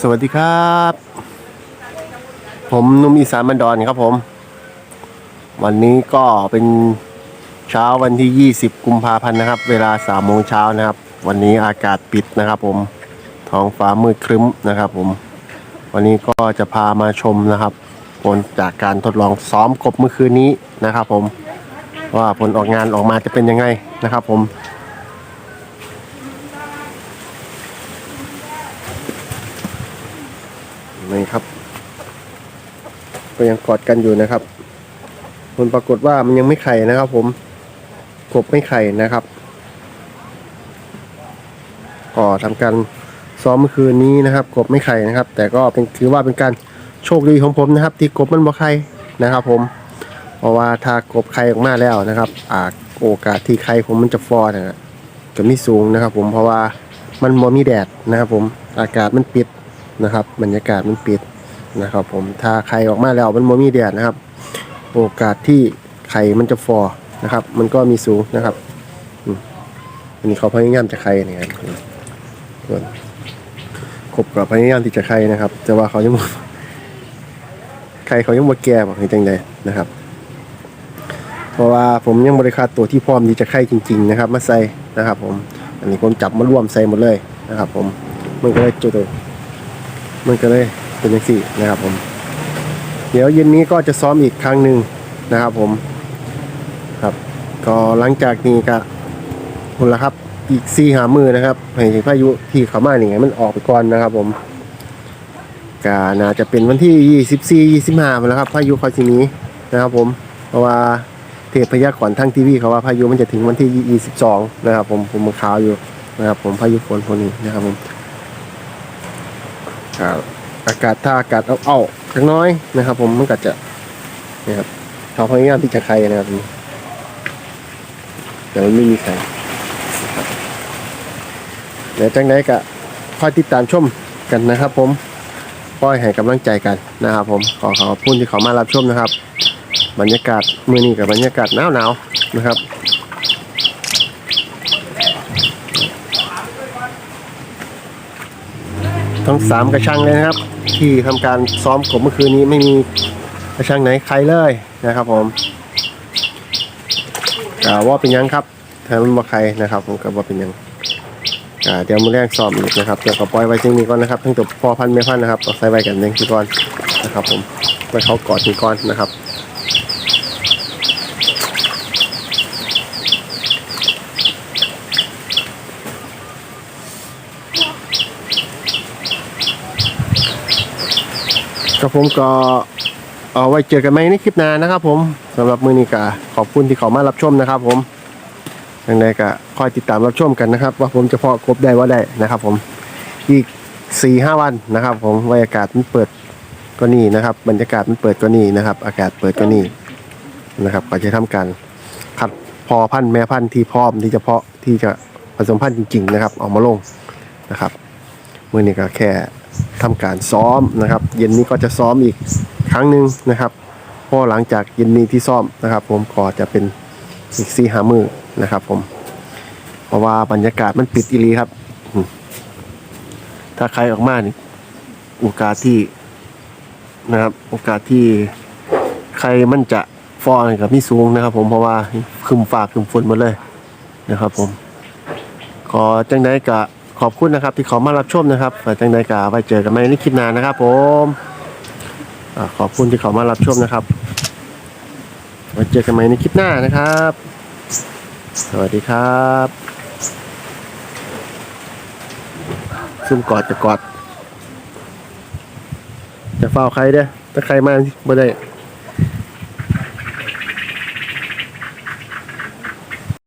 สวัสดีครับ ผมนุ่มอีสานบันดอนครับผม วันนี้ก็เป็นเช้าวันที่ 20 กุมภาพันธ์นะครับ เวลา3โมงเช้านะครับ วันนี้อากาศปิดนะครับ ผมท้องฟ้ามืดครึ้มนะครับ ผม วันนี้ก็จะพามาชมนะครับ ผลจากการทดลองซ้อมกบเมื่อคืนนี้นะครับ ผม ว่าผลออกงานออกมาจะเป็นยังไงนะครับ ผม นี่ครับ ก็ยังกอดกันอยู่นะครับผลปรากฏว่ามันยังไม่ไข่นะครับ ผมกบไม่ไข่นะครับก็ทำการซ้อมเมื่อคืนนี้นะครับ กบไม่ไข่นะครับ แต่ก็เป็นถือว่าเป็นการโชคดีของผมนะครับ ที่กบมันบ่ไข่นะครับ ผม เพราะว่าถ้ากบไข่ออกมาแล้วนะครับอาโอกาสที่ไข่ผมมันจะฟอนะจะไม่สูงนะครับ ผมเพราะว่ามันบ่มีแดดนะครับ ผมอากาศมันปิด นะครับ บรรยากาศมันปิดนะครับ ผมถ้าไข่ออกมาแล้วมันบ่มีแดดนะครับ โอกาสที่ไข่มันจะฟอนะครับ มันก็มีสูงนะครับอันนี้เขาพยายามจะไข่เนี่ยครับส่วนกบกับพยายามที่จะไข่นะครับ แต่ว่าเขายังไข่เขายังบ่แก่บอกให้จังใดนะครับ เพราะว่าผมยังบริการตัวที่พร้อมที่จะไข่จริง ๆ นะครับ มาใส่นะครับ ผม อันนี้ผมจับมาร่วมใส่หมดเลยนะครับ ผมมันก็เลยจุดเลย มันก็เลยเป็นอย่างสี่นะครับผม เดี๋ยวเย็นนี้ก็จะซ้อมอีกครั้งหนึ่งนะครับผมครับ ก็หลังจากนี้ก็คุณละครับอีกสี่หามือนะครับให้พายุที่เขามานี่ไงมันออกไปก่อนนะครับ ผมก็น่าจะเป็นวันที่ยี่สิบสี่ยี่สิบห้าแล้วครับพายุคอยทีนี้นะครับ ผมเพราะว่าเทพพยากรณ์ทั้งทีวีเขาว่าพายุมันจะถึงวันที่22นะครับ ผมผมมาข่าวอยู่นะครับ ผมพายุฝนคนนี้นะครับผม อากาศถ้าอากาศเอาเอาๆจักน้อยนะครับ ผมมันก็จะนะครับเขาพยายามที่จะใครนะครับแต่มันไม่มีใครครับเดี๋ยวจังไดก็คอยติดตามชมกันนะครับ ผมคอยให้กำลังใจกันนะครับ ผมขอขอบคุณที่เขามารับชมนะครับ บรรยากาศมือนี้กับบรรยากาศหนาวหนาวๆนะครับ ทั้งสามกระชังเลยนะครับ ที่ทำการซ้อมกบเมื่อคืนนี้ไม่มีกระชังไหนใครเลยนะครับผมกาว่าเป็นยังครับถ้ามันมาใครนะครับผมกับว่าเป็นยังเดี๋ยวมือแรกซ้อมอีกนะครับเดี๋ยวก็ปล่อยไว้ที่นี้ก่อนนะครับทั้งตัวพ่อพันธุ์แม่พันธุ์นะครับเอาใส่ไว้กันเองทีก่อนนะครับ ผมไว้เขากอดทีก่อนนะครับ กับผมก็เอาไว้เจอกันไหมในคลิปหน้านะครับ ผมสำหรับมือนี้ก็ขอบคุณที่เขามารับชมนะครับ ผมยังไงก็คอยติดตามรับชมกันนะครับ ว่าผมจะเพาะครบได้ว่าได้นะครับ ผมอีกสี่ห้าวันนะครับ ผมบรรยากาศมันเปิดก็นี่นะครับ บรรยากาศมันเปิดก็นี่นะครับ อากาศเปิดก็นี่นะครับก็จะทำการคัดพอพันธุ์แม่พันธุ์ที่พร้อมที่จะเพาะที่จะผสมพันธุ์จริง ๆ นะครับ ออกมาลงนะครับมือนี้ก็แค่ ทำการซ้อมนะครับ เย็นนี้ก็จะซ้อมอีกครั้งหนึ่งนะครับเพราะหลังจากเย็นนี้ที่ซ้อมนะครับ ผมก็จะเป็นอีกสี่หามือนะครับ ผม เพราะว่าบรรยากาศมันปิดอีหลีครับ ถ้าใครออกมานี่โอกาสที่นะครับ โอกาสที่ใครมันจะฟอนกับมีสูงนะครับ ผมเพราะว่าคึมฟ้าคึมฝนหมาเลยนะครับ ผม ขอจังได้กะ ขอบคุณนะครับ ที่เขามารับชมนะครับฝากจังไดกะไว้เจอกันใหม่ในคลิปหน้านะครับ ผมอขอบคุณที่เขามารับชมนะครับไว้เจอกันใหม่ในคลิปหน้านะครับ สวัสดีครับซุ่มกอดจะกอด จะเฝ้าใครเด้อถ้าใครมาบ่ได้